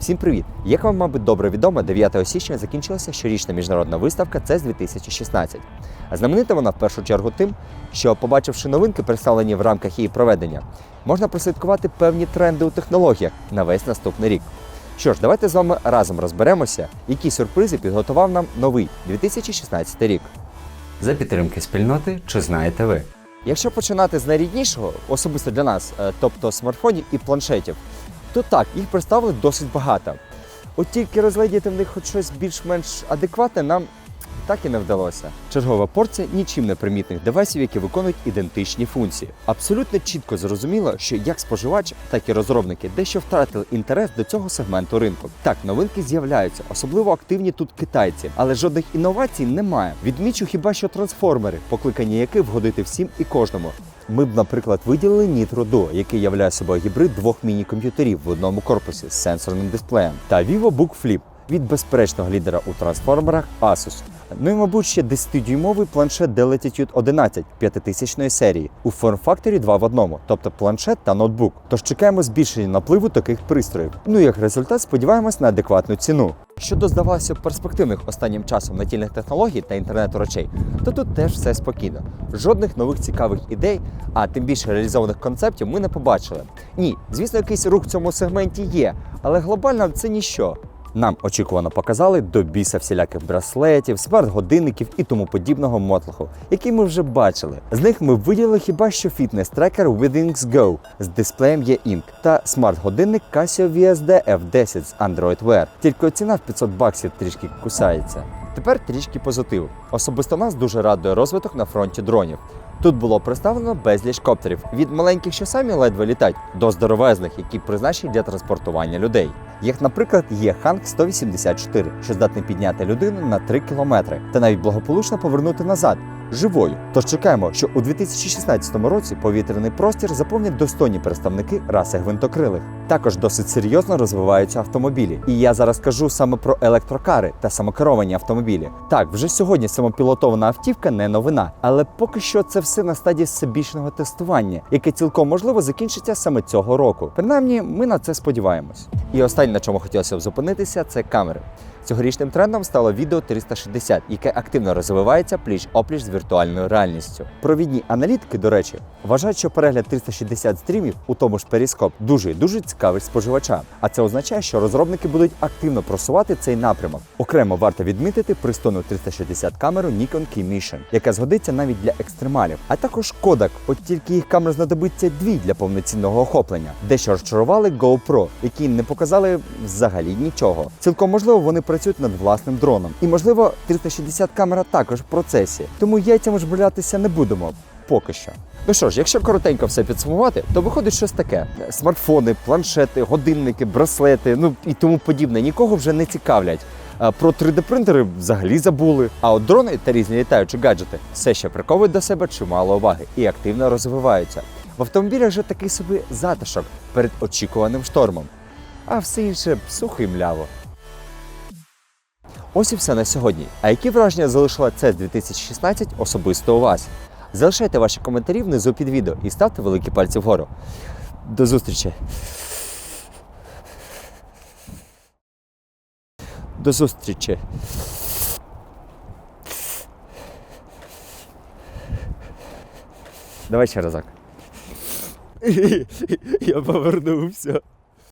Всім привіт! Як вам, мабуть, добре відомо, 9 січня закінчилася щорічна міжнародна виставка CES 2016. А знаменита вона в першу чергу тим, що, побачивши новинки, представлені в рамках її проведення, можна прослідкувати певні тренди у технологіях на весь наступний рік. Що ж, давайте з вами разом розберемося, які сюрпризи підготував нам новий 2016 рік. За підтримки спільноти, чи знаєте ви? Якщо починати з найріднішого, особисто для нас, е, тобто смартфонів і планшетів, то так, їх представили досить багато. От тільки розглядіти в них хоч щось більш-менш адекватне нам так і не вдалося. Чергова порція нічим не примітних девайсів, які виконують ідентичні функції. Абсолютно чітко зрозуміло, що як споживач, так і розробники дещо втратили інтерес до цього сегменту ринку. Так, новинки з'являються, особливо активні тут китайці, але жодних інновацій немає. Відмічу хіба що трансформери, покликані яких вгодити всім і кожному. Ми б, наприклад, виділили Nitro Duo, який являє собою гібрид двох міні-комп'ютерів в одному корпусі з сенсорним дисплеєм, та VivoBook Flip від безперечного лідера у трансформерах Asus. Ну і, мабуть, ще 10-дюймовий планшет Dell Latitude 11 5000 серії у форм-факторі 2 в одному, тобто планшет та ноутбук. Тож чекаємо збільшення напливу таких пристроїв. Ну і як результат, сподіваємось на адекватну ціну. Щодо здавалося б перспективних останнім часом натільних технологій та інтернету речей, то тут теж все спокійно. Жодних нових цікавих ідей, а тим більше реалізованих концептів ми не побачили. Ні, звісно, якийсь рух в цьому сегменті є, але глобально це ніщо. Нам очікувано показали до біса всіляких браслетів, смарт-годинників і тому подібного мотлоху, який ми вже бачили. З них ми виділили хіба що фітнес-трекер Withings Go з дисплеєм E-Ink та смарт-годинник Casio VSD F10 з Android Wear. Тільки ціна в 500 баксів трішки кусається. Тепер трішки позитиву. Особисто нас дуже радує розвиток на фронті дронів. Тут було представлено безліч коптерів від маленьких, що самі ледве літають, до здоровезних, які призначені для транспортування людей. Як, наприклад, є Ханк 184, що здатний підняти людину на 3 кілометри та навіть благополучно повернути назад живою. Тож чекаємо, що у 2016 році повітряний простір заповнять достойні представники раси гвинтокрилих. Також досить серйозно розвиваються автомобілі. І я зараз кажу саме про електрокари та самокеровані автомобілі. Так, вже сьогодні самопілотована автівка не новина, але поки що це все на стадії всебічного тестування, яке цілком можливо закінчиться саме цього року. Принаймні, ми на це сподіваємось. І останнє, на чому хотілося б зупинитися, це камери. Цьогорічним трендом стало відео 360, яке активно розвивається пліч опліч з віртуальною реальністю. Провідні аналітики, до речі, вважають, що перегляд 360 стрімів, у тому ж Periscope, дуже і дуже цікавий споживачам. А це означає, що розробники будуть активно просувати цей напрямок. Окремо варто відмітити пристойну 360 камеру Nikon Key Mission, яка згодиться навіть для екстремалів, а також Kodak, от тільки їх камер знадобиться дві для повноцінного охоплення. Дещо розчарували GoPro, які не показали взагалі нічого. Цілком можливо, вони працюють над власним дроном. І можливо, 360 камера також в процесі. Тому яйцями жбулятися не будемо. Поки що. Ну що ж, якщо коротенько все підсумувати, то виходить щось таке: смартфони, планшети, годинники, браслети, ну і тому подібне, нікого вже не цікавлять. Про 3D-принтери взагалі забули. А от дрони та різні літаючі гаджети все ще приковують до себе чимало уваги і активно розвиваються. В автомобілях же такий собі затишок перед очікуваним штормом. А все інше сухо і мляво. Ось і все на сьогодні. А які враження залишила це 2016 особисто у вас? Залишайте ваші коментарі внизу під відео і ставте великі пальці вгору. До зустрічі! До зустрічі! Давай ще разок. Я повернувся.